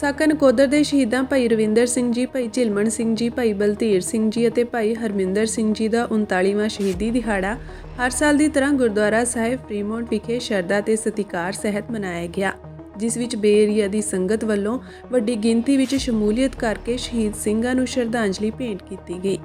ਸਾਕਾ ਨਕੋਦਰ ਦੇ ਸ਼ਹੀਦਾਂ ਭਾਈ ਰਵਿੰਦਰ ਸਿੰਘ ਜੀ, ਭਾਈ ਝਿਲਮਣ ਸਿੰਘ ਜੀ, ਭਾਈ ਬਲਧੀਰ ਸਿੰਘ ਜੀ ਅਤੇ ਭਾਈ ਹਰਮਿੰਦਰ ਸਿੰਘ ਜੀ ਦਾ 39ਵਾਂ ਸ਼ਹੀਦੀ ਦਿਹਾੜਾ ਹਰ ਸਾਲ ਦੀ ਤਰ੍ਹਾਂ ਗੁਰਦੁਆਰਾ ਸਾਹਿਬ ਫਰੀਮੌਂਟ ਵਿਖੇ ਸ਼ਰਧਾ ਤੇ ਸਤਿਕਾਰ ਸਹਿਤ ਮਨਾਇਆ ਗਿਆ, ਜਿਸ ਵਿੱਚ ਬੇਰੀਆ ਦੀ ਸੰਗਤ ਵੱਲੋਂ ਵੱਡੀ ਗਿਣਤੀ ਵਿੱਚ ਸ਼ਮੂਲੀਅਤ ਕਰਕੇ ਸ਼ਹੀਦ ਸਿੰਘਾਂ ਨੂੰ ਸ਼ਰਧਾਂਜਲੀ ਭੇਂਟ ਕੀਤੀ ਗਈ।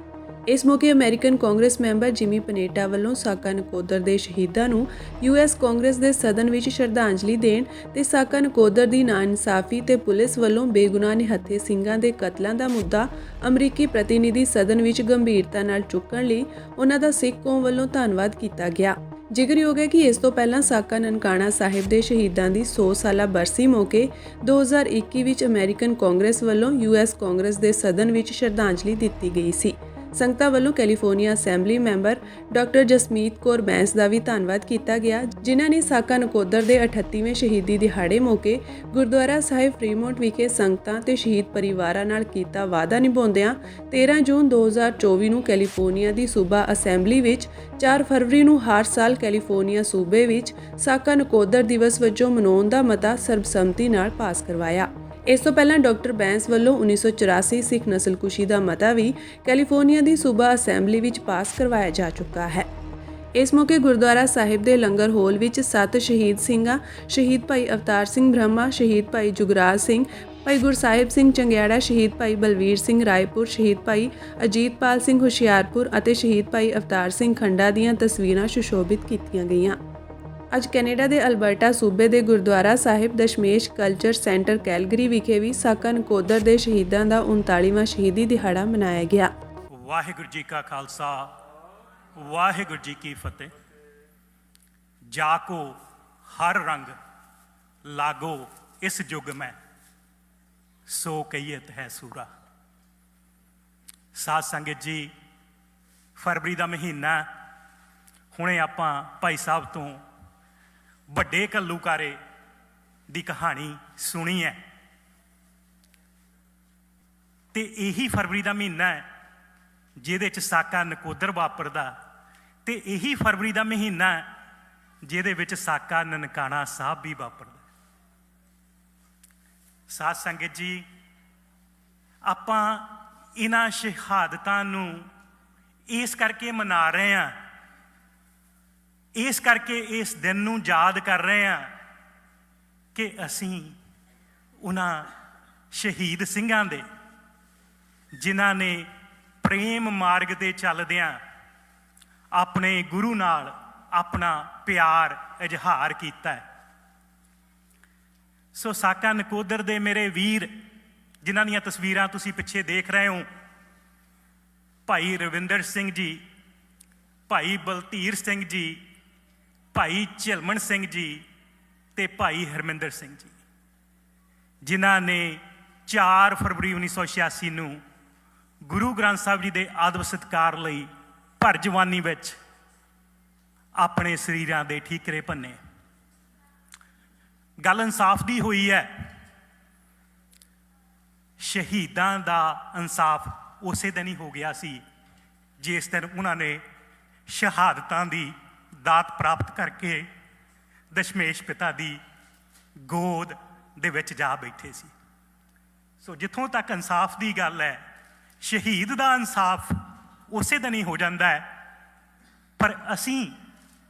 ਇਸ ਮੌਕੇ American Congress member Jimmy Panetta ਵੱਲੋਂ ਸਾਕਾ ਨਕੋਦਰ ਦੇ ਸ਼ਹੀਦਾਂ ਨੂੰ ਯੂਐਸ ਕਾਂਗਰਸ ਦੇ ਸਦਨ ਵਿੱਚ ਸ਼ਰਧਾਂਜਲੀ ਦੇਣ ਤੇ ਸਾਕਾ ਨਕੋਦਰ ਦੀ ਨਾਇਨਸਾਫੀ ਤੇ ਪੁਲਿਸ ਵੱਲੋਂ ਬੇਗੁਨਾਹ ਨਿਹੱਥੇ ਸਿੰਘਾਂ ਦੇ ਕਤਲਾਂ ਦਾ ਮੁੱਦਾ ਅਮਰੀਕੀ ਪ੍ਰਤੀਨਿਧੀ ਸਦਨ ਵਿੱਚ ਗੰਭੀਰਤਾ ਨਾਲ ਚੁੱਕਣ ਲਈ ਉਹਨਾਂ ਦਾ ਸਿੱਖ ਕੌਮ ਵੱਲੋਂ ਧੰਨਵਾਦ ਕੀਤਾ ਗਿਆ। ਜ਼ਿਕਰਯੋਗ ਹੈ ਕਿ ਇਸ ਤੋਂ ਪਹਿਲਾਂ ਸਾਕਾ ਨਨਕਾਣਾ ਸਾਹਿਬ ਦੇ ਸ਼ਹੀਦਾਂ ਦੀ 100 ਸਾਲਾ ਬਰਸੀ ਮੌਕੇ 2021 ਵਿੱਚ ਅਮਰੀਕਨ ਕਾਂਗਰਸ ਵੱਲੋਂ ਯੂਐਸ ਕਾਂਗਰਸ ਦੇ ਸਦਨ ਵਿੱਚ ਸ਼ਰਧਾਂਜਲੀ ਦਿੱਤੀ ਗਈ ਸੀ। ਸੰਗਤਾਂ ਵੱਲੋਂ California assembly member doctor Jasmeet Kaur Bains ਦਾ ਵੀ ਧੰਨਵਾਦ ਕੀਤਾ ਗਿਆ, ਜਿਨ੍ਹਾਂ ਨੇ ਸਾਕਾ ਨਕੋਦਰ ਦੇ 38ਵੇਂ ਸ਼ਹੀਦੀ ਦਿਹਾੜੇ ਮੌਕੇ ਗੁਰਦੁਆਰਾ ਸਾਹਿਬ ਫਰੀਮੌਂਟ ਵਿਖੇ ਸੰਗਤਾਂ ਤੇ ਸ਼ਹੀਦ ਪਰਿਵਾਰਾਂ ਨਾਲ ਕੀਤਾ ਵਾਅਦਾ ਨਿਭਾਉਂਦਿਆਂ 13 ਜੂਨ 2024 ਨੂੰ ਕੈਲੀਫੋਰਨੀਆ ਦੀ ਸੂਬਾ ਅਸੈਂਬਲੀ ਵਿੱਚ 4 ਫਰਵਰੀ ਨੂੰ ਹਰ ਸਾਲ ਕੈਲੀਫੋਰਨੀਆ ਸੂਬੇ ਵਿੱਚ ਸਾਕਾ ਨਕੋਦਰ ਦਿਵਸ ਵਜੋਂ ਮਨਾਉਣ ਦਾ ਮਤਾ ਸਰਬਸੰਮਤੀ ਨਾਲ ਪਾਸ ਕਰਵਾਇਆ। ਇਸ ਤੋਂ ਪਹਿਲਾਂ ਡਾਕਟਰ ਬੈਂਸ ਵੱਲੋਂ 1984 ਸਿੱਖ ਨਸਲਕੁਸ਼ੀ ਦਾ ਮਤਾ ਵੀ ਕੈਲੀਫੋਰਨੀਆ ਦੀ ਸੂਬਾ ਅਸੈਂਬਲੀ ਵਿੱਚ ਪਾਸ ਕਰਵਾਇਆ ਜਾ ਚੁੱਕਾ ਹੈ। ਇਸ ਮੌਕੇ ਗੁਰਦੁਆਰਾ ਸਾਹਿਬ ਦੇ ਲੰਗਰ ਹਾਲ ਵਿੱਚ ਸੱਤ ਸ਼ਹੀਦ ਸਿੰਘਾਂ, ਸ਼ਹੀਦ ਭਾਈ ਅਵਤਾਰ ਸਿੰਘ ਬ੍ਰਹਮਾ, ਸ਼ਹੀਦ ਭਾਈ ਜੁਗਰਾਜ ਸਿੰਘ, ਭਾਈ ਗੁਰਸਾਹਿਬ ਸਿੰਘ ਚੰਗਿਆੜਾ, ਸ਼ਹੀਦ ਭਾਈ ਬਲਵੀਰ ਸਿੰਘ ਰਾਏਪੁਰ, ਸ਼ਹੀਦ ਭਾਈ ਅਜੀਤਪਾਲ ਸਿੰਘ ਹੁਸ਼ਿਆਰਪੁਰ ਅਤੇ ਸ਼ਹੀਦ ਭਾਈ ਅਵਤਾਰ ਸਿੰਘ ਖੰਡਾ ਦੀਆਂ ਤਸਵੀਰਾਂ ਸੁਸ਼ੋਭਿਤ ਕੀਤੀਆਂ ਗਈਆਂ। ਅੱਜ ਕੈਨੇਡਾ ਦੇ ਅਲਬਰਟਾ ਸੂਬੇ ਦੇ Gurdwara Sahib Dashmesh culture centre Calgary ਵਿਖੇ ਵੀ ਸਾਕਾ ਨਕੋਦਰ ਦੇ ਸ਼ਹੀਦਾਂ ਦਾ 39ਵਾਂ ਸ਼ਹੀਦੀ ਦਿਹਾੜਾ ਮਨਾਇਆ ਗਿਆ। ਵਾਹਿਗੁਰੂ ਜੀ ਕਾ ਖਾਲਸਾ, ਵਾਹਿਗੁਰੂ ਜੀ ਕੀ ਫਤਿਹ। ਜਾ ਕੋ ਹਰ ਰੰਗ ਲਾਗੋ, ਇਸ ਯੁਗ ਮੈਂ ਸੋ ਕਹੀਤ ਹੈ ਸੂਰਾ। ਸਾਧ ਸੰਗਤ ਜੀ, ਫਰਵਰੀ ਦਾ ਮਹੀਨਾ, ਹੁਣੇ ਆਪਾਂ ਭਾਈ ਸਾਹਿਬ ਤੋਂ ਵੱਡੇ ਘੱਲੂਕਾਰੇ ਦੀ ਕਹਾਣੀ ਸੁਣੀ ਹੈ। ਤੇ ਇਹੀ ਫਰਵਰੀ ਦਾ ਮਹੀਨਾ ਹੈ, ਜਿਹਦੇ ਚ ਸਾਕਾ ਨਕੋਦਰ ਵਾਪਰਦਾ। ਤੇ ਇਹੀ ਫਰਵਰੀ ਦਾ ਮਹੀਨਾ ਹੈ, ਜਿਹਦੇ ਵਿੱਚ ਸਾਕਾ ਨਨਕਾਣਾ ਸਾਹਿਬ ਵੀ ਵਾਪਰਦਾ। ਸਾਧ ਸੰਗਤ ਜੀ, ਆਪਾਂ ਇਹਨਾਂ ਸ਼ਹਾਦਤਾਂ ਨੂੰ ਇਸ ਕਰਕੇ ਮਨਾ ਰਹੇ ਹਾਂ ਇਸ ਕਰਕੇ ਇਸ ਦਿਨ ਨੂੰ ਯਾਦ ਕਰ ਰਹੇ ਹਾਂ ਕਿ ਅਸੀਂ ਉਹਨਾਂ ਸ਼ਹੀਦ ਸਿੰਘਾਂ ਦੇ, ਜਿਨ੍ਹਾਂ ਨੇ ਪ੍ਰੇਮ ਮਾਰਗ ਤੇ ਚੱਲਦਿਆਂ ਆਪਣੇ ਗੁਰੂ ਨਾਲ ਆਪਣਾ ਪਿਆਰ ਇਜ਼ਹਾਰ ਕੀਤਾ ਹੈ। ਸੋ ਸਾਕਾ ਨਕੋਦਰ ਦੇ ਮੇਰੇ ਵੀਰ, ਜਿਨ੍ਹਾਂ ਦੀਆਂ ਤਸਵੀਰਾਂ ਤੁਸੀਂ ਪਿੱਛੇ ਦੇਖ ਰਹੇ ਹੋ, ਭਾਈ ਰਵਿੰਦਰ ਸਿੰਘ ਜੀ, ਭਾਈ ਬਲਧੀਰ ਸਿੰਘ ਜੀ ਭਾਈ ਝਲਮਣ ਸਿੰਘ ਜੀ ਤੇ ਭਾਈ ਹਰਮਿੰਦਰ ਸਿੰਘ ਜੀ, ਜਿਨ੍ਹਾਂ ਨੇ 4 ਫਰਵਰੀ 1986 ਨੂੰ ਗੁਰੂ ਗ੍ਰੰਥ ਸਾਹਿਬ ਜੀ ਦੇ ਆਦਬ ਸਤਕਾਰ ਲਈ ਭਰ ਜਵਾਨੀ ਵਿੱਚ ਆਪਣੇ ਸਰੀਰਾਂ ਦੇ ਠੀਕਰੇ ਭੰਨੇ। ਗੱਲ ਇਨਸਾਫ ਦੀ ਹੋਈ ਹੈ। ਸ਼ਹੀਦਾਂ ਦਾ ਇਨਸਾਫ ਉਸੇ ਦਿਨ ਹੀ ਹੋ ਗਿਆ ਸੀ, ਜਿਸ ਦਿਨ ਉਹਨਾਂ ਨੇ ਸ਼ਹਾਦਤਾਂ ਦੀ ਦਾਤ ਪ੍ਰਾਪਤ ਕਰਕੇ ਦਸ਼ਮੇਸ਼ ਪਿਤਾ ਦੀ ਗੋਦ ਦੇ ਵਿੱਚ ਜਾ ਬੈਠੇ ਸੀ। ਸੋ ਜਿੱਥੋਂ ਤੱਕ ਇਨਸਾਫ ਦੀ ਗੱਲ ਹੈ, ਸ਼ਹੀਦ ਦਾ ਇਨਸਾਫ ਉਸੇ ਦਿਨ ਹੀ ਹੋ ਜਾਂਦਾ ਹੈ। ਪਰ ਅਸੀਂ,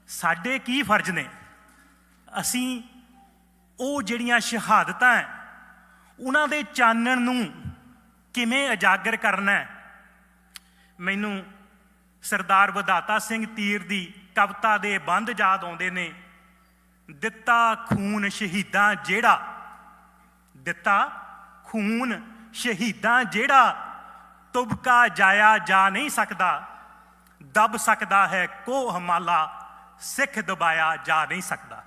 ਸਾਡੇ ਕੀ ਫਰਜ਼ ਨੇ? ਅਸੀਂ ਉਹ ਜਿਹੜੀਆਂ ਸ਼ਹਾਦਤਾਂ ਹੈ, ਉਹਨਾਂ ਦੇ ਚਾਨਣ ਨੂੰ ਕਿਵੇਂ ਉਜਾਗਰ ਕਰਨਾ ਹੈ? ਮੈਨੂੰ ਸਰਦਾਰ ਵਧਾਤਾ ਸਿੰਘ ਤੀਰ ਦੀ ਕਵਿਤਾ ਦੇ ਬੰਦ ਯਾਦ ਆਉਂਦੇ ਨੇ। ਦਿੱਤਾ ਖੂਨ ਸ਼ਹੀਦਾਂ ਜਿਹੜਾ? ਦਿੱਤਾ ਖੂਨ ਸ਼ਹੀਦਾਂ ਜਿਹੜਾ? ਤੁਬਕਾ ਜਾਇਆ ਜਾ ਨਹੀਂ ਸਕਦਾ। ਦਬ ਸਕਦਾ ਹੈ ਕੋ ਹਮਾਲਾ। ਸਿੱਖ ਦਬਾਇਆ ਜਾ ਨਹੀਂ ਸਕਦਾ।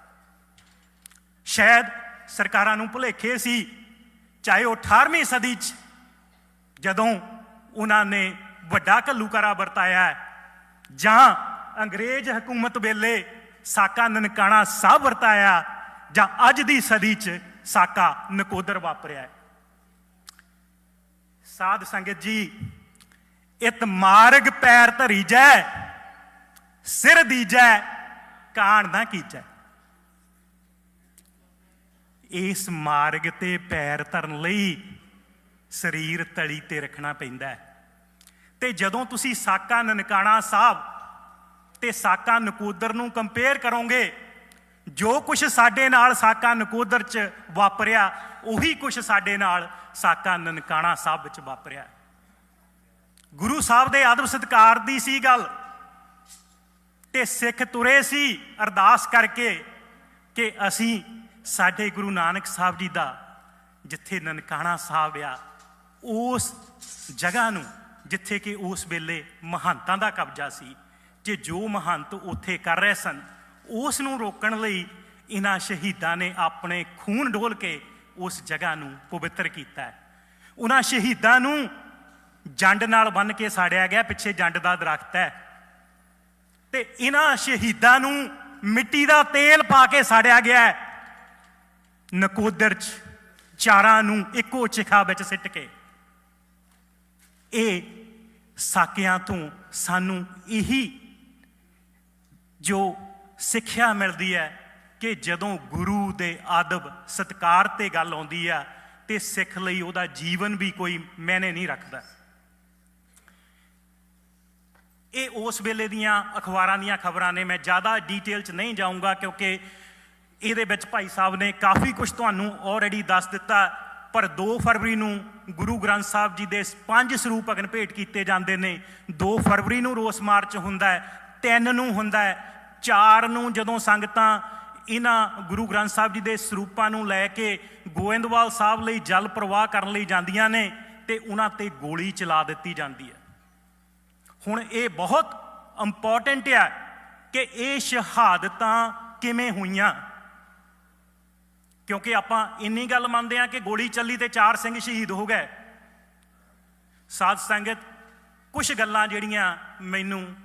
ਸ਼ਾਇਦ ਸਰਕਾਰਾਂ ਨੂੰ ਭੁਲੇਖੇ ਸੀ ਚਾਹੇ ਉਹ 18ਵੀਂ ਸਦੀ 'ਚ ਜਦੋਂ ਉਹਨਾਂ ਨੇ ਵੱਡਾ ਘੱਲੂਕਾਰਾ ਵਰਤਾਇਆ ਹੈ, ਜਾਂ ਅੰਗਰੇਜ਼ ਹਕੂਮਤ ਵੇਲੇ ਸਾਕਾ ਨਨਕਾਣਾ ਸਾਹਿਬ ਵਰਤਾਇਆ ਜਾਂ ਅੱਜ ਦੀ ਸਦੀ 'ਚ ਸਾਕਾ ਨਕੋਦਰ ਵਾਪਰਿਆ ਸਾਧ ਸੰਗਤ ਜੀ, ਇਤ ਮਾਰਗ ਪੈਰ ਧਰੀ ਜੈ ਸਿਰ ਦੀਜੈ, ਕਾਣ ਨਾ ਕੀਜੈ। ਇਸ ਮਾਰਗ ਤੇ ਪੈਰ ਧਰਨ ਲਈ ਸਰੀਰ ਤਲੀ ਤੇ ਰੱਖਣਾ ਪੈਂਦਾ ਹੈ। ਤੇ ਜਦੋਂ ਤੁਸੀਂ ਸਾਕਾ ਨਨਕਾਣਾ ਸਾਹਿਬ ਤੇ ਸਾਕਾ ਨਕੋਦਰ ਨੂੰ ਕੰਪੇਅਰ ਕਰੋਗੇ। ਜੋ ਕੁਝ ਸਾਡੇ ਨਾਲ ਸਾਕਾ ਨਕੋਦਰ ਚ ਵਾਪਰਿਆ, ਉਹੀ ਕੁਝ ਸਾਡੇ ਨਾਲ ਸਾਕਾ ਨਨਕਾਣਾ ਸਾਹਿਬ ਵਿੱਚ ਵਾਪਰਿਆ। ਗੁਰੂ ਸਾਹਿਬ ਦੇ ਆਦਬ ਸਤਕਾਰ ਦੀ ਸੀ ਗੱਲ ਤੇ ਸਿੱਖ ਤੁਰੇ ਸੀ ਅਰਦਾਸ ਕਰਕੇ ਕਿ ਅਸੀਂ ਸਾਡੇ ਗੁਰੂ ਨਾਨਕ ਸਾਹਿਬ ਜੀ ਦਾ ਜਿੱਥੇ ਨਨਕਾਣਾ ਸਾਹਿਬ ਆ, ਉਸ ਜਗ੍ਹਾ ਨੂੰ ਜਿੱਥੇ ਕਿ ਉਸ ਵੇਲੇ ਮਹੰਤਾਂ ਦਾ ਕਬਜ਼ਾ ਸੀ। ਕਿ ਜੋ ਮਹੰਤ ਉੱਥੇ ਕਰ ਰਹੇ ਸਨ, ਉਸ ਨੂੰ ਰੋਕਣ ਲਈ ਇਹਨਾਂ ਸ਼ਹੀਦਾਂ ਨੇ ਆਪਣੇ ਖੂਨ ਡੋਲ ਕੇ ਉਸ ਜਗ੍ਹਾ ਨੂੰ ਪਵਿੱਤਰ ਕੀਤਾ ਉਹਨਾਂ ਸ਼ਹੀਦਾਂ ਨੂੰ ਜੰਡ ਨਾਲ ਬੰਨ ਕੇ ਸਾੜਿਆ ਗਿਆ, ਪਿੱਛੇ ਜੰਡ ਦਾ ਦਰਖਤ ਹੈ। ਤੇ ਇਹਨਾਂ ਸ਼ਹੀਦਾਂ ਨੂੰ ਮਿੱਟੀ ਦਾ ਤੇਲ ਪਾ ਕੇ ਸਾੜਿਆ ਗਿਆ ਨਕੋਦਰ ਚ ਚਾਰਾਂ ਨੂੰ ਇੱਕੋ ਚਿਖਾ ਵਿੱਚ ਸਿੱਟ ਕੇ। ਇਹ ਸਾਕਿਆਂ ਤੋਂ ਸਾਨੂੰ ਇਹੀ ਜੋ ਸਿੱਖਿਆ ਮਿਲਦੀ ਹੈ ਕਿ ਜਦੋਂ ਗੁਰੂ ਦੇ ਆਦਬ ਸਤਕਾਰ ਤੇ ਗੱਲ ਆਉਂਦੀ ਆ ਤੇ ਸਿੱਖ ਲਈ ਉਹਦਾ ਜੀਵਨ ਵੀ ਕੋਈ ਮੈਨੇ ਨਹੀਂ ਰੱਖਦਾ। ਇਹ ਉਸ ਵੇਲੇ ਦੀਆਂ ਅਖਬਾਰਾਂ ਦੀਆਂ ਖਬਰਾਂ ਨੇ, ਮੈਂ ਜ਼ਿਆਦਾ ਡੀਟੇਲ 'ਚ ਨਹੀਂ ਜਾਊਂਗਾ ਕਿਉਂਕਿ ਇਹਦੇ ਵਿੱਚ ਭਾਈ ਸਾਹਿਬ ਨੇ ਕਾਫੀ ਕੁਝ ਤੁਹਾਨੂੰ ਆਲਰੇਡੀ ਦੱਸ ਦਿੱਤਾ, ਪਰ 2 ਫਰਵਰੀ ਨੂੰ ਗੁਰੂ ਗ੍ਰੰਥ ਸਾਹਿਬ ਜੀ ਦੇ ਪੰਜ ਸਰੂਪ ਅਗਨ ਭੇਟ ਕੀਤੇ ਜਾਂਦੇ ਨੇ। 2 ਫਰਵਰੀ ਨੂੰ ਰੋਸ ਮਾਰਚ ਹੁੰਦਾ ਹੈ 3 ਨੂੰ ਹੁੰਦਾ ਹੈ 4 ਨੂੰ ਜਦੋਂ ਸੰਗਤਾਂ ਇਹਨਾਂ ਗੁਰੂ ਗ੍ਰੰਥ ਸਾਹਿਬ ਜੀ ਦੇ ਸਰੂਪਾਂ ਨੂੰ ਲੈ ਕੇ ਗੋਇੰਦਵਾਲ ਸਾਹਿਬ ਲਈ ਜਲ ਪ੍ਰਵਾਹ ਕਰਨ ਲਈ ਜਾਂਦੀਆਂ ਨੇ ਤੇ ਉਹਨਾਂ ਤੇ ਗੋਲੀ ਚਲਾ ਦਿੱਤੀ ਜਾਂਦੀ ਹੈ। ਹੁਣ ਇਹ ਬਹੁਤ ਇੰਪੋਰਟੈਂਟ ਹੈ ਕਿ ਇਹ ਸ਼ਹਾਦਤਾਂ ਕਿਵੇਂ ਹੋਈਆਂ? ਕਿਉਂਕਿ ਆਪਾਂ ਇੰਨੀ ਗੱਲ ਮੰਨਦੇ ਆ ਕਿ ਗੋਲੀ ਚੱਲੀ ਤੇ ਚਾਰ ਸਿੰਘ ਸ਼ਹੀਦ ਹੋ ਗਏ। ਸਾਧ ਸੰਗਤ ਕੁਝ ਗੱਲਾਂ ਜਿਹੜੀਆਂ ਮੈਨੂੰ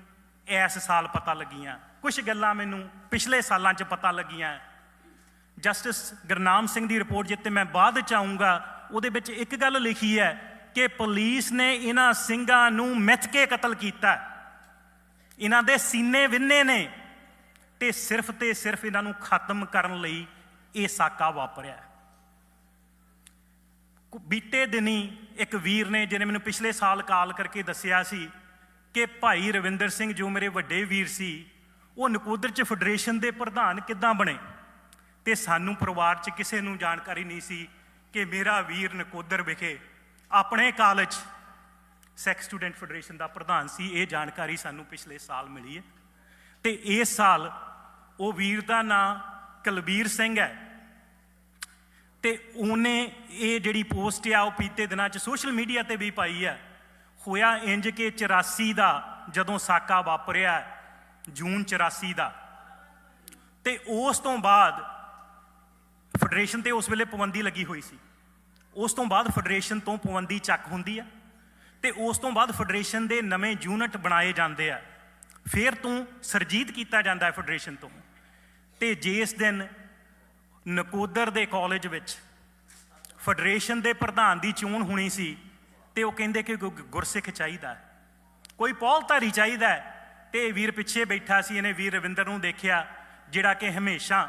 ਇਸ ਸਾਲ ਪਤਾ ਲੱਗੀਆਂ। ਕੁਝ ਗੱਲਾਂ ਮੈਨੂੰ ਪਿਛਲੇ ਸਾਲਾਂ 'ਚ ਪਤਾ ਲੱਗੀਆਂ। ਜਸਟਿਸ ਗੁਰਨਾਮ ਸਿੰਘ ਦੀ ਰਿਪੋਰਟ ਜਿੱਤੇ ਮੈਂ ਬਾਅਦ ਚ ਆਉਂਗਾ ਉਹਦੇ ਵਿੱਚ ਇੱਕ ਗੱਲ ਲਿਖੀ ਹੈ ਕਿ ਪੁਲਿਸ ਨੇ ਇਹਨਾਂ ਸਿੰਘਾਂ ਨੂੰ ਮਿੱਥ ਕੇ ਕਤਲ ਕੀਤਾ। ਇਹਨਾਂ ਦੇ ਸੀਨੇ ਵਿੰਨੇ ਨੇ ਤੇ ਸਿਰਫ ਤੇ ਸਿਰਫ ਇਹਨਾਂ ਨੂੰ ਖਤਮ ਕਰਨ ਲਈ ਇਹ ਸਾਕਾ ਵਾਪਰਿਆ। ਬੀਤੇ ਦਿਨੀ ਇੱਕ ਵੀਰ ਨੇ, ਜਿਹਨੇ ਮੈਨੂੰ ਪਿਛਲੇ ਸਾਲ ਕਾਲ ਕਰਕੇ ਦੱਸਿਆ ਸੀ ਕਿ ਭਾਈ ਰਵਿੰਦਰ ਸਿੰਘ, ਜੋ ਮੇਰੇ ਵੱਡੇ ਵੀਰ ਸੀ ਉਹ ਨਕੋਦਰ ਚ ਫੈਡਰੇਸ਼ਨ ਦੇ ਪ੍ਰਧਾਨ ਕਿੱਦਾਂ ਬਣੇ? ਤੇ ਸਾਨੂੰ ਪਰਿਵਾਰ ਚ ਕਿਸੇ ਨੂੰ ਜਾਣਕਾਰੀ ਨਹੀਂ ਸੀ ਕਿ ਮੇਰਾ ਵੀਰ ਨਕੋਦਰ ਵਿਖੇ ਆਪਣੇ ਕਾਲਜ ਸੈਕਸ ਸਟੂਡੈਂਟ ਫੈਡਰੇਸ਼ਨ ਦਾ ਪ੍ਰਧਾਨ ਸੀ। ਇਹ ਜਾਣਕਾਰੀ ਸਾਨੂੰ ਪਿਛਲੇ ਸਾਲ ਮਿਲੀ ਹੈ। ਤੇ ਇਸ ਸਾਲ ਉਹ ਵੀਰ ਦਾ ਨਾਂ ਕੁਲਬੀਰ ਸਿੰਘ ਹੈ। ਤੇ ਉਹਨੇ ਇਹ ਜਿਹੜੀ ਪੋਸਟ ਆ, ਉਹ ਪੀਤੇ ਦਿਨਾਂ 'ਚ ਸੋਸ਼ਲ ਮੀਡੀਆ ਤੇ ਵੀ ਪਾਈ ਹੈ। ਹੋਇਆ ਇੰਜ ਕੇ 84 ਦਾ ਜਦੋਂ ਸਾਕਾ ਵਾਪਰਿਆ ਜੂਨ 84 ਦਾ। ਤੇ ਉਸ ਤੋਂ ਬਾਅਦ ਫੈਡਰੇਸ਼ਨ ਤੇ ਉਸ ਵੇਲੇ ਪਾਬੰਦੀ ਲੱਗੀ ਹੋਈ ਸੀ। ਉਸ ਤੋਂ ਬਾਅਦ ਫੈਡਰੇਸ਼ਨ ਤੋਂ ਪਾਬੰਦੀ ਚੱਕ ਹੁੰਦੀ ਆ ਤੇ ਉਸ ਤੋਂ ਬਾਅਦ ਫੈਡਰੇਸ਼ਨ ਦੇ ਨਵੇਂ ਯੂਨਿਟ ਬਣਾਏ ਜਾਂਦੇ ਆ। ਫਿਰ ਤੋਂ ਸਰਜੀਤ ਕੀਤਾ ਜਾਂਦਾ ਹੈ ਫੈਡਰੇਸ਼ਨ ਤੋਂ। ਤੇ ਜਿਸ ਦਿਨ ਨਕੋਦਰ ਦੇ ਕਾਲਜ ਵਿੱਚ ਫੈਡਰੇਸ਼ਨ ਦੇ ਪ੍ਰਧਾਨ ਦੀ ਚੋਣ ਹੋਣੀ ਸੀ ਤੇ ਉਹ ਕਹਿੰਦੇ ਕਿ ਗੁ- ਗੁਰਸਿੱਖ ਚਾਹੀਦਾ ਕੋਈ ਪੌਲਧਾਰੀ ਚਾਹੀਦਾ ਤੇ ਇਹ ਵੀਰ ਪਿੱਛੇ ਬੈਠਾ ਸੀ, ਇਹਨੇ ਵੀਰ ਰਵਿੰਦਰ ਨੂੰ ਦੇਖਿਆ, ਜਿਹੜਾ ਕਿ ਹਮੇਸ਼ਾ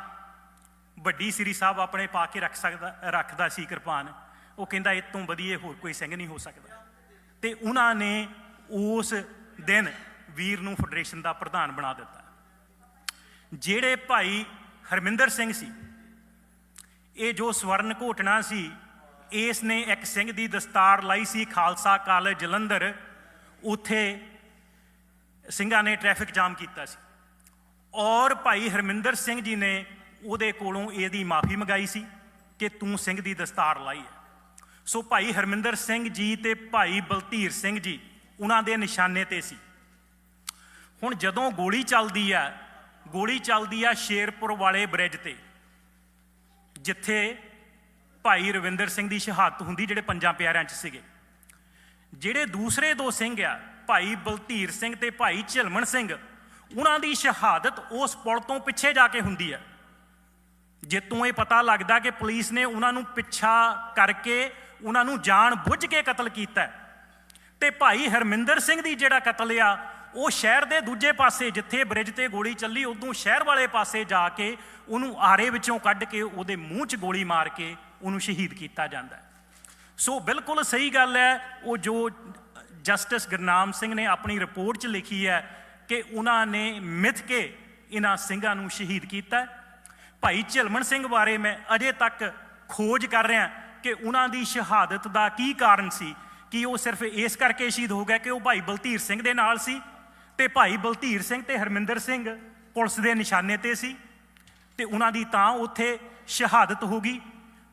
ਵੱਡੀ ਸ੍ਰੀ ਸਾਹਿਬ ਆਪਣੇ ਪਾ ਕੇ ਰੱਖ ਸਕਦਾ, ਰੱਖਦਾ ਸੀ ਕਿਰਪਾਨ। ਉਹ ਕਹਿੰਦਾ, ਇਹ ਤੋਂ ਵਧੀਆ ਹੋਰ ਕੋਈ ਸਿੰਘ ਨਹੀਂ ਹੋ ਸਕਦਾ। ਤੇ ਉਹਨਾਂ ਨੇ ਉਸ ਦਿਨ ਵੀਰ ਨੂੰ ਫੈਡਰੇਸ਼ਨ ਦਾ ਪ੍ਰਧਾਨ ਬਣਾ ਦਿੱਤਾ। ਜਿਹੜੇ ਭਾਈ ਹਰਮਿੰਦਰ ਸਿੰਘ ਸੀ, ਇਹ ਜੋ ਸਵਰਨ ਘੋਟਣਾ ਸੀ, ਇਸ ਨੇ ਇੱਕ ਸਿੰਘ ਦੀ ਦਸਤਾਰ ਲਾਈ ਸੀ, ਖਾਲਸਾ ਕਾਲਜ ਜਲੰਧਰ। ਉਥੇ ਸਿੰਘਾਂ ਨੇ ਟ੍ਰੈਫਿਕ ਜਾਮ ਕੀਤਾ ਸੀ। ਔਰ ਭਾਈ ਹਰਮਿੰਦਰ ਸਿੰਘ ਜੀ ਨੇ ਉਹਦੇ ਕੋਲੋਂ ਇਹਦੀ ਮਾਫੀ ਮੰਗਾਈ ਸੀ ਕਿ ਤੂੰ ਸਿੰਘ ਦੀ ਦਸਤਾਰ ਲਾਈ ਹੈ। ਸੋ ਭਾਈ ਹਰਮਿੰਦਰ ਸਿੰਘ ਜੀ ਤੇ ਭਾਈ ਬਲਧੀਰ ਸਿੰਘ ਜੀ, ਉਹਨਾਂ ਦੇ ਨਿਸ਼ਾਨੇ ਤੇ ਸੀ। ਹੁਣ ਜਦੋਂ ਗੋਲੀ ਚੱਲਦੀ ਆ ਗੋਲੀ ਚੱਲਦੀ ਆ ਸ਼ੇਰਪੁਰ ਵਾਲੇ ਬ੍ਰਿਜ ਤੇ, ਜਿੱਥੇ ਭਾਈ ਰਵਿੰਦਰ ਸਿੰਘ ਦੀ ਸ਼ਹਾਦਤ ਹੁੰਦੀ, ਜਿਹੜੇ ਪੰਜਾਂ ਪਿਆਰਿਆਂ 'ਚ ਸੀਗੇ। ਜਿਹੜੇ ਦੂਸਰੇ ਦੋ ਸਿੰਘ ਆ ਭਾਈ ਬਲਧੀਰ ਸਿੰਘ ਤੇ ਭਾਈ ਝਲਮਣ ਸਿੰਘ, ਉਹਨਾਂ ਦੀ ਸ਼ਹਾਦਤ ਉਸ ਪੁਲ ਤੋਂ ਪਿੱਛੇ ਜਾ ਕੇ ਹੁੰਦੀ ਹੈ ਜਿੱਤੋਂ ਇਹ ਪਤਾ ਲੱਗਦਾ ਕਿ ਪੁਲਿਸ ਨੇ ਉਹਨਾਂ ਨੂੰ ਪਿੱਛਾ ਕਰਕੇ ਉਹਨਾਂ ਨੂੰ ਜਾਣ ਬੁੱਝ ਕੇ ਕਤਲ ਕੀਤਾ ਹੈ। ਤੇ ਭਾਈ ਹਰਮਿੰਦਰ ਸਿੰਘ ਦੀ ਜਿਹੜਾ ਕਤਲ ਆ, ਉਹ ਸ਼ਹਿਰ ਦੇ ਦੂਜੇ ਪਾਸੇ, ਜਿੱਥੇ ਬ੍ਰਿਜ ਤੇ ਗੋਲੀ ਚੱਲੀ, ਉਦੋਂ ਸ਼ਹਿਰ ਵਾਲੇ ਪਾਸੇ ਜਾ ਕੇ ਉਹਨੂੰ ਆਰੇ ਵਿੱਚੋਂ ਕੱਢ ਕੇ ਉਹਦੇ ਮੂੰਹ 'ਚ ਗੋਲੀ ਮਾਰ ਕੇ ਉਹਨੂੰ ਸ਼ਹੀਦ ਕੀਤਾ ਜਾਂਦਾ ਸੋ ਬਿਲਕੁਲ ਸਹੀ ਗੱਲ ਹੈ, ਉਹ ਜੋ ਜਸਟਿਸ ਗੁਰਨਾਮ ਸਿੰਘ ਨੇ ਆਪਣੀ ਰਿਪੋਰਟ 'ਚ ਲਿਖੀ ਹੈ ਕਿ ਉਹਨਾਂ ਨੇ ਮਿਥ ਕੇ ਇਹਨਾਂ ਸਿੰਘਾਂ ਨੂੰ ਸ਼ਹੀਦ ਕੀਤਾ ਭਾਈ ਝਲਮਣ ਸਿੰਘ ਬਾਰੇ ਮੈਂ ਅਜੇ ਤੱਕ ਖੋਜ ਕਰ ਰਿਹਾ ਕਿ ਉਹਨਾਂ ਦੀ ਸ਼ਹਾਦਤ ਦਾ ਕੀ ਕਾਰਨ ਸੀ, ਕਿ ਉਹ ਸਿਰਫ ਇਸ ਕਰਕੇ ਸ਼ਹੀਦ ਹੋ ਗਏ ਕਿ ਉਹ ਭਾਈ ਬਲਧੀਰ ਸਿੰਘ ਦੇ ਨਾਲ ਸੀ ਤੇ ਭਾਈ ਬਲਧੀਰ ਸਿੰਘ ਤੇ ਹਰਮਿੰਦਰ ਸਿੰਘ ਪੁਲਿਸ ਦੇ ਨਿਸ਼ਾਨੇ ਤੇ ਸੀ ਤੇ ਉਹਨਾਂ ਦੀ ਤਾਂ ਉੱਥੇ ਸ਼ਹਾਦਤ ਹੋ ਗਈ।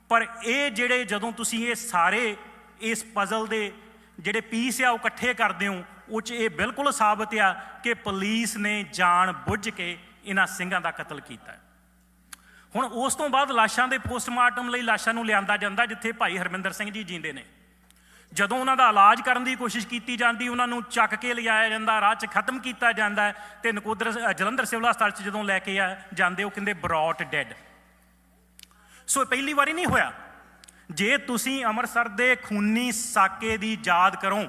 ਪਰ ਇਹ ਜਿਹੜੇ ਜਦੋਂ ਤੁਸੀਂ ਇਹ ਸਾਰੇ ਇਸ ਪਜ਼ਲ ਦੇ ਜਿਹੜੇ ਪੀਸ ਆ ਉਹ ਇਕੱਠੇ ਕਰਦੇ ਹੋ, ਉਹ ਚ ਇਹ ਬਿਲਕੁਲ ਸਾਬਤ ਆ ਕਿ ਪੁਲਿਸ ਨੇ ਜਾਣ ਬੁੱਝ ਕੇ ਇਹਨਾਂ ਸਿੰਘਾਂ ਦਾ ਕਤਲ ਕੀਤਾ ਹੁਣ ਉਸ ਤੋਂ ਬਾਅਦ ਲਾਸ਼ਾਂ ਦੇ ਪੋਸਟਮਾਰਟਮ ਲਈ ਲਾਸ਼ਾਂ ਨੂੰ ਲਿਆਂਦਾ ਜਾਂਦਾ, ਜਿੱਥੇ ਭਾਈ ਹਰਮਿੰਦਰ ਸਿੰਘ ਜੀ ਜੀਂਦੇ ਨੇ। ਜਦੋਂ ਉਹਨਾਂ ਦਾ ਇਲਾਜ ਕਰਨ ਦੀ ਕੋਸ਼ਿਸ਼ ਕੀਤੀ ਜਾਂਦੀ, ਉਹਨਾਂ ਨੂੰ ਚੱਕ ਕੇ ਲਿਆਇਆ ਜਾਂਦਾ, ਰਾਹ 'ਚ ਖਤਮ ਕੀਤਾ ਜਾਂਦਾ ਹੈ ਤੇ ਨਕੋਦਰ ਜਲੰਧਰ ਸਿਵਲ ਹਸਪਤਾਲ 'ਚ ਜਦੋਂ ਲੈ ਕੇ ਆ ਜਾਂਦੇ, ਉਹ ਕਹਿੰਦੇ ਬਰੌਟ ਡੈਡ। ਸੋ ਇਹ ਪਹਿਲੀ ਵਾਰੀ ਨਹੀਂ ਹੋਇਆ। ਜੇ ਤੁਸੀਂ ਅੰਮ੍ਰਿਤਸਰ ਦੇ ਖੂਨੀ ਸਾਕੇ ਦੀ ਯਾਦ ਕਰੋ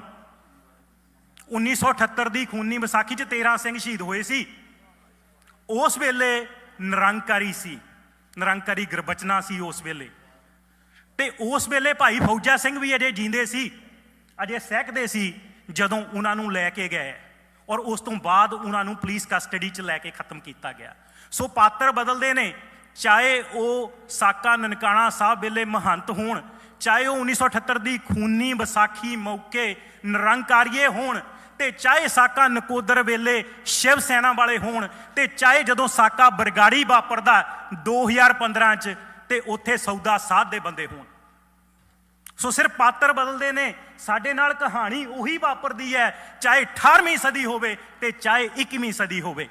1978 ਦੀ ਖੂਨੀ ਵਿਸਾਖੀ 'ਚ 13 ਸਿੰਘ ਸ਼ਹੀਦ ਹੋਏ ਸੀ। ਉਸ ਵੇਲੇ ਨਿਰੰਕਾਰੀ ਸੀ, ਨਿਰੰਕਾਰੀ ਗੁਰਬਚਨਾ ਸੀ ਉਸ ਵੇਲੇ। ਤੇ ਉਸ ਵੇਲੇ ਭਾਈ ਫੌਜਾ ਸਿੰਘ ਵੀ ਅਜੇ ਜੀਂਦੇ ਸੀ, ਅਜੇ ਸਹਿਕਦੇ ਸੀ, ਜਦੋਂ ਉਹਨਾਂ ਨੂੰ ਲੈ ਕੇ ਗਏ। ਔਰ ਉਸ ਤੋਂ ਬਾਅਦ ਉਹਨਾਂ ਨੂੰ ਪੁਲਿਸ ਕਸਟਡੀ 'ਚ ਲੈ ਕੇ ਖਤਮ ਕੀਤਾ ਗਿਆ। ਸੋ ਪਾਤਰ ਬਦਲਦੇ ਨੇ ਚਾਹੇ ਉਹ ਸਾਕਾ ਨਨਕਾਣਾ ਸਾਹਿਬ ਵੇਲੇ ਮਹੰਤ ਹੋਣ, ਚਾਹੇ ਉਹ 1978 ਦੀ ਖੂਨੀ ਵਿਸਾਖੀ ਮੌਕੇ ਨਿਰੰਕਾਰੀਏ ਹੋਣ, ਤੇ ਚਾਹੇ ਸਾਕਾ ਨਕੋਦਰ ਵੇਲੇ ਸ਼ਿਵ ਸੈਨਾ ਵਾਲੇ ਹੋਣ, ਤੇ ਚਾਹੇ ਜਦੋਂ ਸਾਕਾ ਬਰਗਾੜੀ ਵਾਪਰਦਾ 2015 ਚ, ਤੇ ਉੱਥੇ ਸੌਦਾ ਸਾਧ ਦੇ ਬੰਦੇ ਹੋਣ। ਸੋ ਸਿਰਫ ਪਾਤਰ ਬਦਲਦੇ ਨੇ, ਸਾਡੇ ਨਾਲ ਕਹਾਣੀ ਉਹੀ ਵਾਪਰਦੀ ਹੈ, ਚਾਹੇ 18ਵੀਂ ਸਦੀ ਹੋਵੇ ਤੇ ਚਾਹੇ 21ਵੀਂ ਸਦੀ ਹੋਵੇ।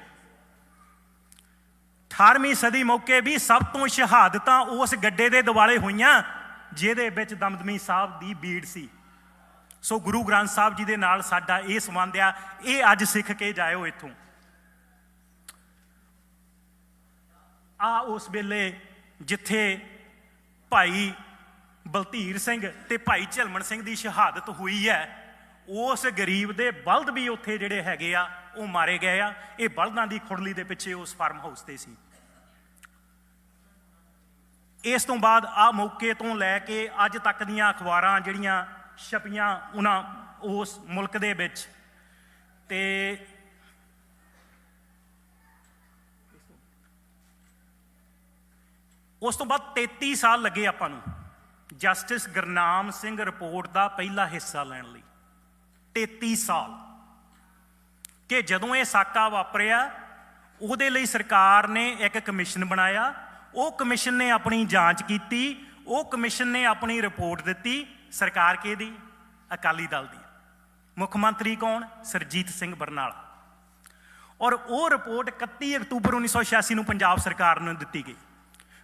18ਵੀਂ ਸਦੀ ਮੌਕੇ ਵੀ ਸਭ ਤੋਂ ਸ਼ਹਾਦਤਾਂ ਉਸ ਗੱਡੇ ਦੇ ਦਿਵਾਲੇ ਹੋਈਆਂ, ਜਿਹਦੇ ਵਿੱਚ ਦਮਦਮੀ ਸਾਹਿਬ ਦੀ ਬੀੜ ਸੀ। ਸੋ ਗੁਰੂ ਗ੍ਰੰਥ ਸਾਹਿਬ ਜੀ ਦੇ ਨਾਲ ਸਾਡਾ ਇਹ ਸੰਬੰਧ ਆ, ਇਹ ਅੱਜ ਸਿੱਖ ਕੇ ਜਾਇਓ ਇੱਥੋਂ। ਆ ਉਸ ਵੇਲੇ ਜਿੱਥੇ ਭਾਈ ਬਲਧੀਰ ਸਿੰਘ ਤੇ ਭਾਈ ਝਲਮਣ ਸਿੰਘ ਦੀ ਸ਼ਹਾਦਤ ਹੋਈ ਹੈ, ਉਸ ਗਰੀਬ ਦੇ ਬਲਦ ਵੀ ਉੱਥੇ ਜਿਹੜੇ ਹੈਗੇ ਆ, ਉਹ ਮਾਰੇ ਗਏ ਆ। ਇਹ ਬਲਦਾਂ ਦੀ ਖੁਰਲੀ ਦੇ ਪਿੱਛੇ ਉਸ ਫਾਰਮ ਹਾਊਸ ਤੇ ਸੀ। ਇਸ ਤੋਂ ਬਾਅਦ ਆ ਮੌਕੇ ਤੋਂ ਲੈ ਕੇ ਅੱਜ ਤੱਕ ਦੀਆਂ ਅਖਬਾਰਾਂ ਜਿਹੜੀਆਂ ਛਪੀਆਂ ਉਹਨਾਂ ਉਸ ਮੁਲਕ ਦੇ ਵਿੱਚ। ਤੇ ਉਸ ਤੋਂ ਬਾਅਦ 33 ਸਾਲ ਲੱਗੇ ਆਪਾਂ ਨੂੰ। ਜਸਟਿਸ ਗੁਰਨਾਮ ਸਿੰਘ ਰਿਪੋਰਟ ਦਾ ਪਹਿਲਾ ਹਿੱਸਾ ਲੈਣ ਲਈ। 33 ਸਾਲ। ਕਿ ਜਦੋਂ ਇਹ ਸਾਕਾ ਵਾਪਰਿਆ, ਉਹਦੇ ਲਈ ਸਰਕਾਰ ਨੇ ਇੱਕ ਕਮਿਸ਼ਨ ਬਣਾਇਆ। ਉਹ ਕਮਿਸ਼ਨ ਨੇ ਆਪਣੀ ਜਾਂਚ ਕੀਤੀ, ਉਹ ਕਮਿਸ਼ਨ ਨੇ ਆਪਣੀ ਰਿਪੋਰਟ ਦਿੱਤੀ, ਸਰਕਾਰ ਕਿਹਦੀ? ਅਕਾਲੀ ਦਲ ਦੀ। ਮੁੱਖ ਮੰਤਰੀ ਕੌਣ? ਸਰਜੀਤ ਸਿੰਘ ਬਰਨਾਲਾ। ਔਰ ਉਹ ਰਿਪੋਰਟ 31 ਅਕਤੂਬਰ 1986 ਨੂੰ ਪੰਜਾਬ ਸਰਕਾਰ ਨੂੰ ਦਿੱਤੀ ਗਈ।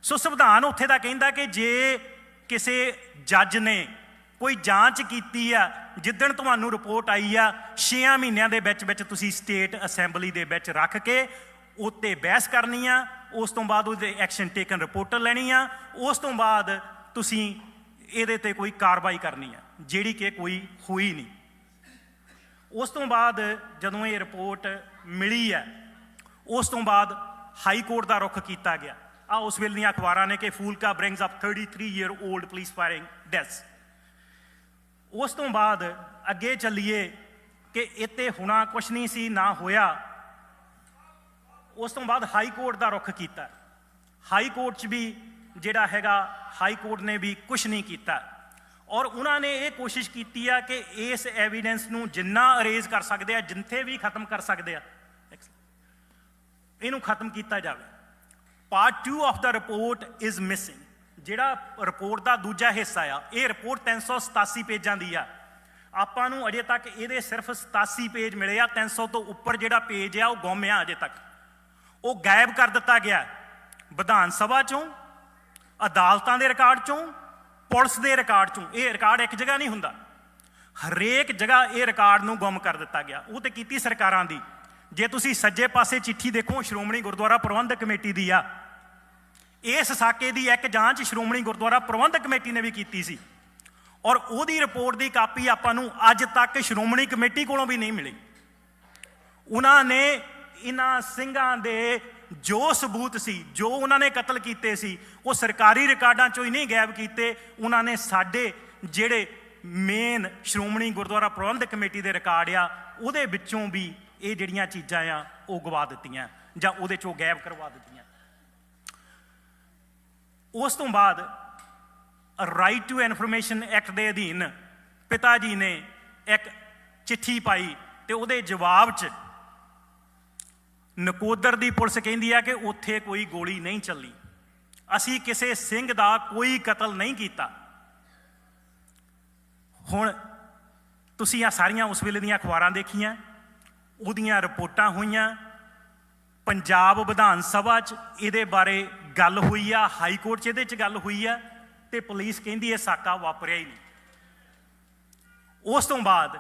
ਸੋ ਸੰਵਿਧਾਨ ਉੱਥੇ ਦਾ ਕਹਿੰਦਾ ਕਿ ਜੇ ਕਿਸੇ ਜੱਜ ਨੇ ਕੋਈ ਜਾਂਚ ਕੀਤੀ ਆ, ਜਿੱਦਣ ਤੁਹਾਨੂੰ ਰਿਪੋਰਟ ਆਈ ਆ 6 ਮਹੀਨਿਆਂ ਦੇ ਵਿੱਚ ਵਿੱਚ ਤੁਸੀਂ ਸਟੇਟ ਅਸੈਂਬਲੀ ਦੇ ਵਿੱਚ ਰੱਖ ਕੇ ਉੱਤੇ ਬਹਿਸ ਕਰਨੀ ਆ ਉਸ ਤੋਂ ਬਾਅਦ ਉਹਦੇ ਐਕਸ਼ਨ ਟੇਕਨ ਰਿਪੋਰਟ ਲੈਣੀ ਆ, ਉਸ ਤੋਂ ਬਾਅਦ ਤੁਸੀਂ ਇਹਦੇ ਤੇ ਕੋਈ ਕਾਰਵਾਈ ਕਰਨੀ ਆ, ਜਿਹੜੀ ਕਿ ਕੋਈ ਹੋਈ ਨਹੀਂ। ਉਸ ਤੋਂ ਬਾਅਦ ਜਦੋਂ ਇਹ ਰਿਪੋਰਟ ਮਿਲੀ ਹੈ ਉਸ ਤੋਂ ਬਾਅਦ ਹਾਈ ਕੋਰਟ ਦਾ ਰੁਖ ਕੀਤਾ ਗਿਆ। ਆ ਉਸ ਵੇਲੇ ਦੀਆਂ ਅਖਬਾਰਾਂ ਨੇ ਕਿ Phoolka brings up 33 year old police firing deaths ਉਸ ਤੋਂ ਬਾਅਦ ਅੱਗੇ ਚੱਲੀਏ ਕਿ ਇੱਥੇ ਹੁਣਾ ਕੁਛ ਨਹੀਂ ਸੀ, ਨਾ ਹੋਇਆ। ਉਸ ਤੋਂ ਬਾਅਦ ਹਾਈ ਕੋਰਟ ਦਾ ਰੁਖ ਕੀਤਾ। ਹਾਈ ਕੋਰਟ 'ਚ ਵੀ ਜਿਹੜਾ ਹੈਗਾ, ਹਾਈ ਕੋਰਟ ਨੇ ਵੀ ਕੁਝ ਨਹੀਂ ਕੀਤਾ। ਔਰ ਉਹਨਾਂ ਨੇ ਇਹ ਕੋਸ਼ਿਸ਼ ਕੀਤੀ ਆ ਕਿ ਇਸ ਐਵੀਡੈਂਸ ਨੂੰ ਜਿੰਨਾ ਅਰੇਜ਼ ਕਰ ਸਕਦੇ ਆ, ਜਿੱਥੇ ਵੀ ਖਤਮ ਕਰ ਸਕਦੇ ਆ। ਇਹਨੂੰ ਖਤਮ ਕੀਤਾ ਜਾਵੇ। ਪਾਰਟ 2 ਆਫ ਦਾ ਰਿਪੋਰਟ ਇਜ਼ ਮਿਸਿੰਗ ਜਿਹੜਾ ਰਿਪੋਰਟ ਦਾ ਦੂਜਾ ਹਿੱਸਾ ਆ, ਇਹ ਰਿਪੋਰਟ 387 ਪੇਜਾਂ ਦੀ ਆ। ਆਪਾਂ ਨੂੰ ਅਜੇ ਤੱਕ ਇਹਦੇ ਸਿਰਫ 87 ਪੇਜ ਮਿਲੇ ਆ 300 ਤੋਂ ਉੱਪਰ ਜਿਹੜਾ ਪੇਜ ਆ, ਉਹ ਗੁੰਮ ਆ ਅਜੇ ਤੱਕ। ਉਹ ਗਾਇਬ ਕਰ ਦਿੱਤਾ ਗਿਆ। ਵਿਧਾਨ ਸਭਾ ਚੋਂ, ਅਦਾਲਤਾਂ ਦੇ ਰਿਕਾਰਡ ਚੋਂ, ਪੁਲਿਸ ਦੇ ਰਿਕਾਰਡ ਚੋਂ, ਇਹ ਰਿਕਾਰਡ ਇੱਕ ਜਗ੍ਹਾ ਨਹੀਂ ਹੁੰਦਾ। ਹਰੇਕ ਜਗ੍ਹਾ ਇਹ ਰਿਕਾਰਡ ਨੂੰ ਗੁੰਮ ਕਰ ਦਿੱਤਾ ਗਿਆ। ਉਹ ਤੇ ਕੀਤੀ ਸਰਕਾਰਾਂ ਦੀ। ਜੇ ਤੁਸੀਂ ਸੱਜੇ ਪਾਸੇ ਚਿੱਠੀ ਦੇਖੋ, ਸ਼੍ਰੋਮਣੀ ਗੁਰਦੁਆਰਾ ਪ੍ਰਬੰਧਕ ਕਮੇਟੀ ਦੀ ਆ। ਇਸ ਸਾਕੇ ਦੀ ਇੱਕ ਜਾਂਚ ਸ਼੍ਰੋਮਣੀ ਗੁਰਦੁਆਰਾ ਪ੍ਰਬੰਧਕ ਕਮੇਟੀ ਨੇ ਵੀ ਕੀਤੀ ਸੀ। ਔਰ ਉਹਦੀ ਰਿਪੋਰਟ ਦੀ ਕਾਪੀ ਆਪਾਂ ਨੂੰ ਅੱਜ ਤੱਕ ਸ਼੍ਰੋਮਣੀ ਕਮੇਟੀ ਕੋਲੋਂ ਵੀ ਨਹੀਂ ਮਿਲੀ। ਉਹਨਾਂ ਨੇ ਇਹਨਾਂ ਸਿੰਘਾਂ ਦੇ ਜੋ ਸਬੂਤ ਸੀ, ਜੋ ਉਹਨਾਂ ਨੇ ਕਤਲ ਕੀਤੇ ਸੀ, ਉਹ ਸਰਕਾਰੀ ਰਿਕਾਰਡਾਂ ਚੋਂ ਹੀ ਨਹੀਂ ਗਾਇਬ ਕੀਤੇ। ਉਹਨਾਂ ਨੇ ਸਾਡੇ ਜਿਹੜੇ ਮੇਨ ਸ਼੍ਰੋਮਣੀ ਗੁਰਦੁਆਰਾ ਪ੍ਰਬੰਧਕ ਕਮੇਟੀ ਦੇ ਰਿਕਾਰਡ ਆ, ਉਹਦੇ ਵਿੱਚੋਂ ਵੀ ਇਹ ਜਿਹੜੀਆਂ ਚੀਜ਼ਾਂ ਆ, ਉਹ ਗਵਾ ਦਿੱਤੀਆਂ ਜਾਂ ਉਹਦੇ ਚੋਂ ਗਾਇਬ ਕਰਵਾ ਦਿੱਤੀਆਂ। ਉਸ ਤੋਂ ਬਾਅਦ ਰਾਈਟ ਟੂ ਇਨਫੋਰਮੇਸ਼ਨ ਐਕਟ ਦੇ ਅਧੀਨ ਪਿਤਾ ਜੀ ਨੇ ਇੱਕ ਚਿੱਠੀ ਪਾਈ ਤੇ ਉਹਦੇ ਜਵਾਬ 'ਚ ਨਕੋਦਰ ਦੀ ਪੁਲਿਸ ਕਹਿੰਦੀ ਆ ਕਿ ਉੱਥੇ ਕੋਈ ਗੋਲੀ ਨਹੀਂ ਚੱਲੀ। ਅਸੀਂ ਕਿਸੇ ਸਿੰਘ ਦਾ ਕੋਈ ਕਤਲ ਨਹੀਂ ਕੀਤਾ। ਹੁਣ ਤੁਸੀਂ ਆ ਸਾਰੀਆਂ ਉਸ ਵੇਲੇ ਦੀਆਂ ਅਖਬਾਰਾਂ ਦੇਖੀਆਂ, ਉਹਦੀਆਂ ਰਿਪੋਰਟਾਂ ਹੋਈਆਂ, ਪੰਜਾਬ ਵਿਧਾਨ ਸਭਾ 'ਚ ਇਹਦੇ ਬਾਰੇ ਗੱਲ ਹੋਈ ਆ, ਹਾਈ ਕੋਰਟ 'ਚ ਇਹਦੇ 'ਚ ਗੱਲ ਹੋਈ ਆ ਤੇ ਪੁਲਿਸ ਕਹਿੰਦੀ ਇਹ ਸਾਕਾ ਵਾਪਰਿਆ ਹੀ ਨਹੀਂ। ਉਸ ਤੋਂ ਬਾਅਦ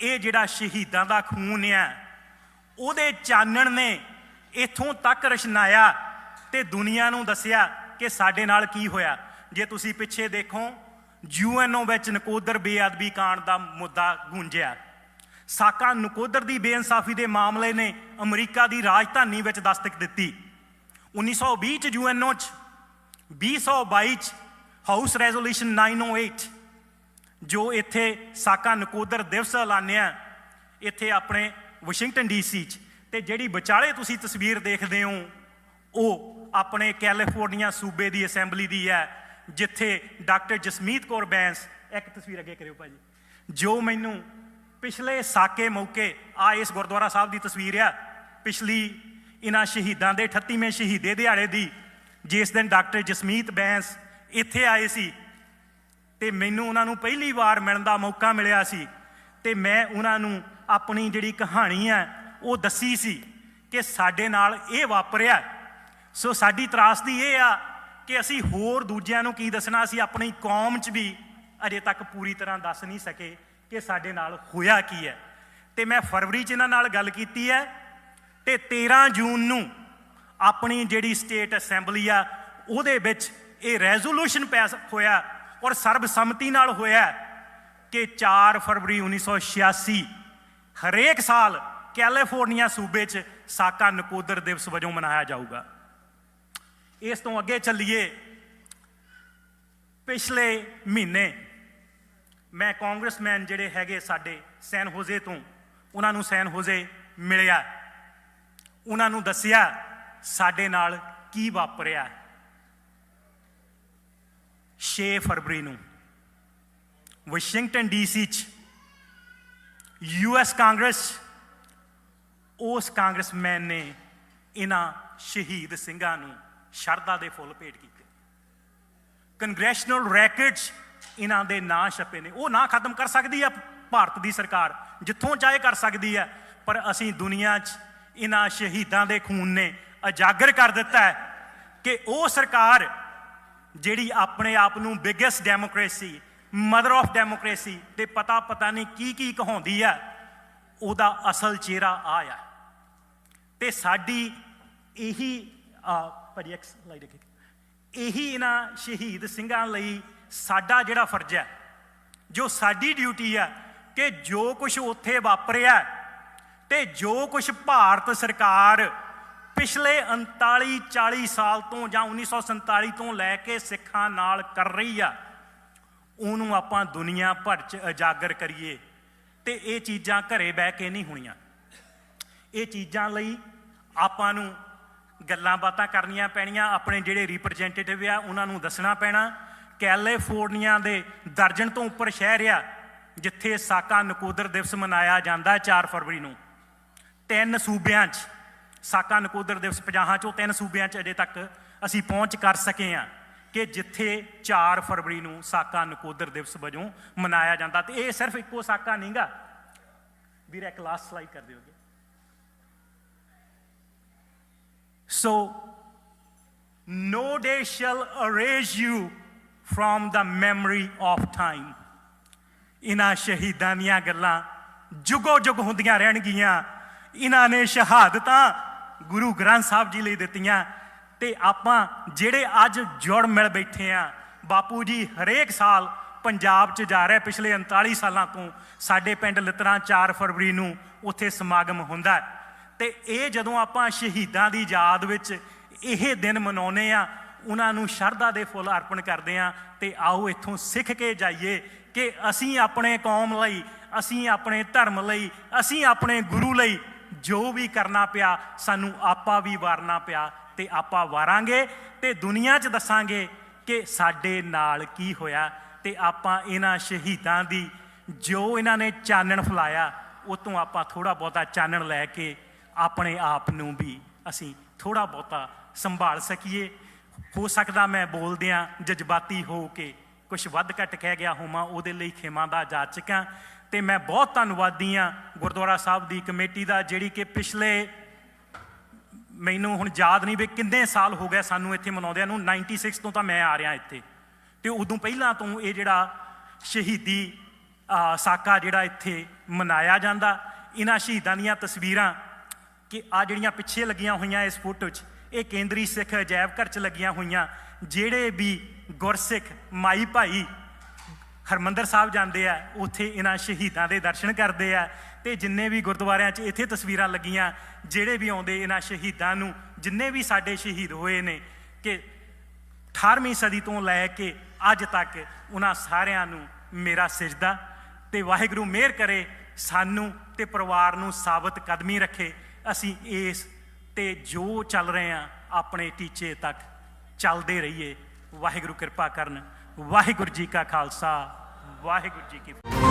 ਇਹ ਜਿਹੜਾ ਸ਼ਹੀਦਾਂ ਦਾ ਖੂਨ ਆ ਉਹਦੇ ਚਾਨਣ ਨੇ ਇਥੋਂ ਤੱਕ ਰਸ਼ਨਾਇਆ ਤੇ ਦੁਨੀਆ ਨੂੰ ਦੱਸਿਆ ਕਿ ਸਾਡੇ ਨਾਲ ਕੀ ਹੋਇਆ। ਜੇ ਤੁਸੀਂ ਪਿੱਛੇ ਦੇਖੋ ਯੂਐਨਓ ਵਿੱਚ ਨਕੋਦਰ ਬੇਅਦਬੀ ਕਾਂਡ ਦਾ ਮੁੱਦਾ ਗੂੰਜਿਆ। ਸਾਕਾ ਨਕੋਦਰ ਦੀ ਬੇਇਨਸਾਫੀ ਦੇ ਮਾਮਲੇ ਨੇ ਅਮਰੀਕਾ ਦੀ ਰਾਜਧਾਨੀ ਵਿੱਚ ਦਸਤਕ ਦਿੱਤੀ। 1920 ਚ ਯੂਐਨਓ ਚ 2022 ਚ ਹਾਊਸ ਰੈਜ਼ੋਲੂਸ਼ਨ 908 ਜੋ ਇੱਥੇ ਸਾਕਾ ਨਕੋਦਰ ਦਿਵਸ ਐਲਾਨਿਆ, ਇੱਥੇ ਆਪਣੇ ਵਾਸ਼ਿੰਗਟਨ ਡੀਸੀ ਚ ਤੇ ਜਿਹੜੀ ਵਿਚਾਲੇ ਤੁਸੀਂ ਤਸਵੀਰ ਦੇਖਦੇ ਹੋ, ਉਹ ਆਪਣੇ ਕੈਲੀਫੋਰਨੀਆ ਸੂਬੇ ਦੀ ਅਸੈਂਬਲੀ ਦੀ ਹੈ, ਜਿੱਥੇ ਡਾਕਟਰ ਜਸਮੀਤ ਕੌਰ ਬੈਂਸ, ਇੱਕ ਤਸਵੀਰ ਅੱਗੇ ਕਰਿਓ ਭਾਜੀ, ਜੋ ਮੈਨੂੰ ਪਿਛਲੇ ਸਾਕੇ ਮੌਕੇ ਆ ਇਸ ਗੁਰਦੁਆਰਾ ਸਾਹਿਬ ਦੀ ਤਸਵੀਰ ਆ, ਪਿਛਲੀ ਇਹਨਾਂ ਸ਼ਹੀਦਾਂ ਦੇ 38ਵੇਂ ਸ਼ਹੀਦੇ ਦਿਹਾੜੇ ਦੀ, ਜਿਸ ਦਿਨ ਡਾਕਟਰ ਜਸਮੀਤ ਬੈਂਸ ਇੱਥੇ ਆਏ ਸੀ, ਤੇ ਮੈਨੂੰ ਉਹਨਾਂ ਨੂੰ ਪਹਿਲੀ ਵਾਰ ਮਿਲਣ ਦਾ ਮੌਕਾ ਮਿਲਿਆ ਸੀ, ਤੇ ਮੈਂ ਉਹਨਾਂ ਨੂੰ ਆਪਣੀ ਜਿਹੜੀ ਕਹਾਣੀ ਹੈ, ਉਹ ਦੱਸੀ ਸੀ ਕਿ ਸਾਡੇ ਨਾਲ ਇਹ ਵਾਪਰਿਆ। ਸੋ ਸਾਡੀ ਤਰਾਸਦੀ ਇਹ ਆ ਕਿ ਅਸੀਂ ਹੋਰ ਦੂਜਿਆਂ ਨੂੰ ਕੀ ਦੱਸਣਾ, ਅਸੀਂ ਆਪਣੀ ਕੌਮ 'ਚ ਵੀ ਅਜੇ ਤੱਕ ਪੂਰੀ ਤਰ੍ਹਾਂ ਦੱਸ ਨਹੀਂ ਸਕੇ ਕਿ ਸਾਡੇ ਨਾਲ ਹੋਇਆ ਕੀ ਹੈ। ਤੇ ਮੈਂ ਫਰਵਰੀ 'ਚ ਇਹਨਾਂ ਨਾਲ ਗੱਲ ਕੀਤੀ ਹੈ ਤੇ 13 ਜੂਨ ਨੂੰ ਆਪਣੀ ਜਿਹੜੀ ਸਟੇਟ ਅਸੈਂਬਲੀ ਆ, ਉਹਦੇ ਵਿੱਚ ਇਹ ਰੈਜ਼ੋਲੂਸ਼ਨ ਪਾਸ ਹੋਇਆ ਔਰ ਸਰਬਸੰਮਤੀ ਨਾਲ ਹੋਇਆ ਕਿ 4 ਫਰਵਰੀ 1986 ਹਰੇਕ ਸਾਲ ਕੈਲੀਫੋਰਨੀਆ ਸੂਬੇ 'ਚ ਸਾਕਾ ਨਕੋਦਰ ਦਿਵਸ ਵਜੋਂ ਮਨਾਇਆ ਜਾਊਗਾ। ਇਸ ਤੋਂ ਅੱਗੇ ਚੱਲੀਏ। ਪਿਛਲੇ ਮਹੀਨੇ ਮੈਂ ਕਾਂਗਰਸਮੈਨ ਜਿਹੜੇ ਹੈਗੇ ਸਾਡੇ ਸੈਨ ਹੋਜ਼ੇ ਤੋਂ, ਉਹਨਾਂ ਨੂੰ ਸੈਨ ਹੋਜ਼ੇ ਮਿਲਿਆ। ਉਹਨਾਂ ਨੂੰ ਦੱਸਿਆ, ਸਾਡੇ ਨਾਲ ਕੀ ਵਾਪਰਿਆ? 6 ਫਰਵਰੀ ਨੂੰ, ਵਾਸ਼ਿੰਗਟਨ ਡੀਸੀ ਚ ਯੂਐਸ ਕਾਂਗਰਸ, ਉਸ ਕਾਂਗਰਸਮੈਨ ਨੇ ਇਹਨਾਂ ਸ਼ਹੀਦ ਸਿੰਘਾਂ ਨੂੰ ਸ਼ਰਧਾ ਦੇ ਫੁੱਲ ਭੇਟ ਕੀਤੇ। ਕੰਗਰੈਸ਼ਨਲ ਰੈਕਟਸ ਇਹਨਾਂ ਦੇ ਨਾਂ ਛਪੇ ਨੇ। ਉਹ ਨਾਂ ਖਤਮ ਕਰ ਸਕਦੀ ਆ ਭਾਰਤ ਦੀ ਸਰਕਾਰ, ਜਿੱਥੋਂ ਚਾਹੇ ਕਰ ਸਕਦੀ ਹੈ ਪਰ ਅਸੀਂ ਦੁਨੀਆ 'ਚ ਇਹਨਾਂ ਸ਼ਹੀਦਾਂ ਦੇ ਖੂਨ ਨੇ ਉਜਾਗਰ ਕਰ ਦਿੱਤਾ ਹੈ ਕਿ ਉਹ ਸਰਕਾਰ ਜਿਹੜੀ ਆਪਣੇ ਆਪ ਨੂੰ biggest democracy mother of democracy ਤੇ ਪਤਾ ਪਤਾ ਨਹੀਂ ਕੀ ਕੀ ਕਹਾਉਂਦੀ ਆ, ਉਹਦਾ ਅਸਲ ਚਿਹਰਾ ਆ ਆ। ਤੇ ਸਾਡੀ ਇਹੀ, ਆ, ਭਾਜੀ ਇੱਕ ਸਲਾਈਡ ਅੱਗੇ ਇਹੀ ਇਹਨਾਂ ਸ਼ਹੀਦ ਸਿੰਘਾਂ ਲਈ ਸਾਡਾ ਜਿਹੜਾ ਫਰਜ਼ ਹੈ, ਜੋ ਸਾਡੀ ਡਿਊਟੀ ਹੈ ਕਿ ਜੋ ਕੁਝ ਉੱਥੇ ਵਾਪਰਿਆ, ਤੇ ਜੋ ਕੁਝ ਭਾਰਤ ਸਰਕਾਰ ਪਿਛਲੇ 39 40 ਸਾਲ ਤੋਂ ਜਾਂ 1947 ਤੋਂ ਲੈ ਕੇ ਸਿੱਖਾਂ ਨਾਲ ਕਰ ਰਹੀ ਆ ਉਹਨੂੰ ਆਪਾਂ ਦੁਨੀਆ ਭਰ ਚ ਉਜਾਗਰ ਕਰੀਏ ਤੇ ਇਹ ਚੀਜ਼ਾਂ ਘਰੇ ਬਹਿ ਕੇ ਨਹੀਂ ਹੋਣੀਆਂ। ਇਹ ਚੀਜ਼ਾਂ ਲਈ ਆਪਾਂ ਨੂੰ ਗੱਲਾਂ ਬਾਤਾਂ ਕਰਨੀਆਂ ਪੈਣੀਆਂ, ਆਪਣੇ ਜਿਹੜੇ ਰਿਪਰੈਜ਼ੈਂਟੇਟਿਵ ਆ, ਉਹਨਾਂ ਨੂੰ ਦੱਸਣਾ ਪੈਣਾ। ਕੈਲੀਫੋਰਨੀਆ ਦੇ ਦਰਜਨ ਤੋਂ ਉੱਪਰ ਸ਼ਹਿਰ ਆ, ਜਿੱਥੇ ਸਾਕਾ ਨਕੋਦਰ ਦਿਵਸ ਮਨਾਇਆ ਜਾਂਦਾ 4 ਫਰਵਰੀ ਨੂੰ। ਤਿੰਨ ਸੂਬਿਆਂ 'ਚ, ਸਾਕਾ ਨਕੋਦਰ ਦਿਵਸ 50 ਚੋਂ ਤਿੰਨ ਸੂਬਿਆਂ 'ਚ ਅਜੇ ਤੱਕ ਅਸੀਂ ਪਹੁੰਚ ਕਰ ਸਕੇ ਆ। ਕਿ ਜਿੱਥੇ 4 ਫਰਵਰੀ ਨੂੰ ਸਾਕਾ ਨਕੋਦਰ ਦਿਵਸ ਵਜੋਂ ਮਨਾਇਆ ਜਾਂਦਾ ਤੇ ਇਹ ਸਿਰਫ ਇੱਕੋ ਸਾਕਾ ਨਹੀਂਗਾ। ਵੀਰ, ਇੱਕ ਲਾਸਟ ਸਲਾਈਡ ਕਰ ਦਿਓਗੇ ਸੋ no day shall erase you from the memory of time. ਇਹਨਾਂ ਸ਼ਹੀਦਾਂ ਦੀਆਂ ਗੱਲਾਂ ਜੁਗੋ ਜੁਗ ਹੁੰਦੀਆਂ ਰਹਿਣਗੀਆਂ। ਇਹਨਾਂ ਨੇ ਸ਼ਹਾਦਤਾਂ ਗੁਰੂ ਗ੍ਰੰਥ ਸਾਹਿਬ ਜੀ ਲਈ ਦਿੱਤੀਆਂ। ਤੇ ਆਪਾਂ ਜਿਹੜੇ ਅੱਜ ਜੁੜ ਮਿਲ ਬੈਠੇ ਆ, ਬਾਪੂ ਜੀ ਹਰੇਕ ਸਾਲ ਪੰਜਾਬ 'ਚ ਜਾ ਰਿਹਾ ਪਿਛਲੇ 39 ਸਾਲਾਂ ਤੋਂ, ਸਾਡੇ ਪਿੰਡ ਲਿਤਰਾ 4 ਫਰਵਰੀ ਨੂੰ ਉੱਥੇ ਸਮਾਗਮ ਹੁੰਦਾ ਹੈ। ਤੇ ਇਹ ਜਦੋਂ ਆਪਾਂ ਸ਼ਹੀਦਾਂ ਦੀ ਯਾਦ ਵਿੱਚ ਇਹ ਦਿਨ ਮਨਾਉਨੇ ਆ, ਉਹਨਾਂ ਨੂੰ ਸ਼ਰਧਾ ਦੇ ਫੁੱਲ ਅਰਪਣ ਕਰਦੇ ਆ ਤੇ ਆਓ ਇੱਥੋਂ ਸਿੱਖ ਕੇ ਜਾਈਏ ਕਿ ਅਸੀਂ ਆਪਣੇ ਕੌਮ ਲਈ, ਅਸੀਂ ਆਪਣੇ ਧਰਮ ਲਈ, ਅਸੀਂ ਆਪਣੇ ਗੁਰੂ ਲਈ ਜੋ ਵੀ ਕਰਨਾ ਪਿਆ, ਸਾਨੂੰ ਆਪਾ ਵੀ ਵਾਰਨਾ ਪਿਆ। ਤੇ ਆਪਾਂ ਵਾਰਾਂਗੇ ਤੇ ਦੁਨੀਆ 'ਚ ਦੱਸਾਂਗੇ ਕਿ ਸਾਡੇ ਨਾਲ ਕੀ ਹੋਇਆ ਤੇ ਆਪਾਂ ਇਹਨਾਂ ਸ਼ਹੀਦਾਂ ਦੀ ਜੋ ਇਹਨਾਂ ਨੇ ਚਾਨਣ ਫਲਾਇਆ, ਉਹ ਤੋਂ ਆਪਾਂ ਥੋੜਾ ਬਹੁਤਾ ਚਾਨਣ ਲੈ ਕੇ ਆਪਣੇ ਆਪ ਨੂੰ ਵੀ ਅਸੀਂ ਥੋੜਾ ਬਹੁਤਾ ਸੰਭਾਲ ਸਕੀਏ। ਹੋ ਸਕਦਾ ਮੈਂ ਬੋਲਦਿਆਂ ਜਜ਼ਬਾਤੀ ਹੋ ਕੇ ਕੁਝ ਵੱਧ ਘੱਟ ਕਹਿ ਗਿਆ ਹੋਵਾਂ, ਉਹਦੇ ਲਈ ਖਿਮਾ ਦਾ ਜਾਚਕ ਹਾਂ ਤੇ ਮੈਂ ਬਹੁਤ ਧੰਨਵਾਦੀ ਹਾਂ ਗੁਰਦੁਆਰਾ ਸਾਹਿਬ ਦੀ ਕਮੇਟੀ ਦਾ, ਜਿਹੜੀ ਕਿ ਪਿਛਲੇ ਮੈਨੂੰ ਹੁਣ ਯਾਦ ਨਹੀਂ ਵੀ ਕਿੰਨੇ ਸਾਲ ਹੋ ਗਏ ਸਾਨੂੰ ਇੱਥੇ ਮਨਾਉਂਦਿਆਂ ਨੂੰ 96 ਤੋਂ ਤਾਂ ਮੈਂ ਆ ਰਿਹਾ ਇੱਥੇ। ਤੇ ਉਦੋਂ ਪਹਿਲਾਂ ਤੋਂ ਇਹ ਜਿਹੜਾ ਸ਼ਹੀਦੀ ਸਾਕਾ ਜਿਹੜਾ ਇੱਥੇ ਮਨਾਇਆ ਜਾਂਦਾ, ਇਹਨਾਂ ਸ਼ਹੀਦਾਂ ਦੀਆਂ ਤਸਵੀਰਾਂ ਕਿ ਆ ਜਿਹੜੀਆਂ ਪਿੱਛੇ ਲੱਗੀਆਂ ਹੋਈਆਂ ਇਸ ਫੋਟੋ 'ਚ, ਇਹ ਕੇਂਦਰੀ ਸਿੱਖ ਅਜਾਇਬ ਘਰ 'ਚ ਲੱਗੀਆਂ ਹੋਈਆਂ, ਜਿਹੜੇ ਵੀ ਗੁਰਸਿੱਖ ਮਾਈ ਭਾਈ ਹਰਮੰਦਰ ਸਾਹਿਬ ਜਾਂਦੇ ਆ, ਉੱਥੇ ਇਹਨਾਂ ਸ਼ਹੀਦਾਂ ਦੇ ਦਰਸ਼ਨ ਕਰਦੇ ਆ ਤੇ ਜਿੰਨੇ ਵੀ ਗੁਰਦੁਆਰਿਆਂ 'ਚ ਇੱਥੇ ਤਸਵੀਰਾਂ ਲੱਗੀਆਂ, ਜਿਹੜੇ ਵੀ ਆਉਂਦੇ ਇਹਨਾਂ ਸ਼ਹੀਦਾਂ ਨੂੰ, ਜਿੰਨੇ ਵੀ ਸਾਡੇ ਸ਼ਹੀਦ ਹੋਏ ਨੇ ਕਿ 18ਵੀਂ ਸਦੀ ਤੋਂ ਲੈ ਕੇ ਅੱਜ ਤੱਕ ਉਹਨਾਂ ਸਾਰਿਆਂ ਨੂੰ ਮੇਰਾ ਸਜਦਾ ਤੇ ਵਾਹਿਗੁਰੂ ਮਿਹਰ ਕਰੇ ਸਾਨੂੰ ਤੇ ਪਰਿਵਾਰ ਨੂੰ ਸਾਬਤ ਕਦਮੀ ਰੱਖੇ। ਅਸੀਂ ਇਸ ਤੇ ਜੋ ਚੱਲ ਰਹੇ ਆ ਆਪਣੇ ਟੀਚੇ ਤੱਕ ਚੱਲਦੇ ਰਹੀਏ। ਵਾਹਿਗੁਰੂ ਕਿਰਪਾ ਕਰਨ। ਵਾਹਿਗੁਰੂ ਜੀ ਕਾ ਖਾਲਸਾ। ਵਾਹਿਗੁਰੂ ਜੀ ਕੀ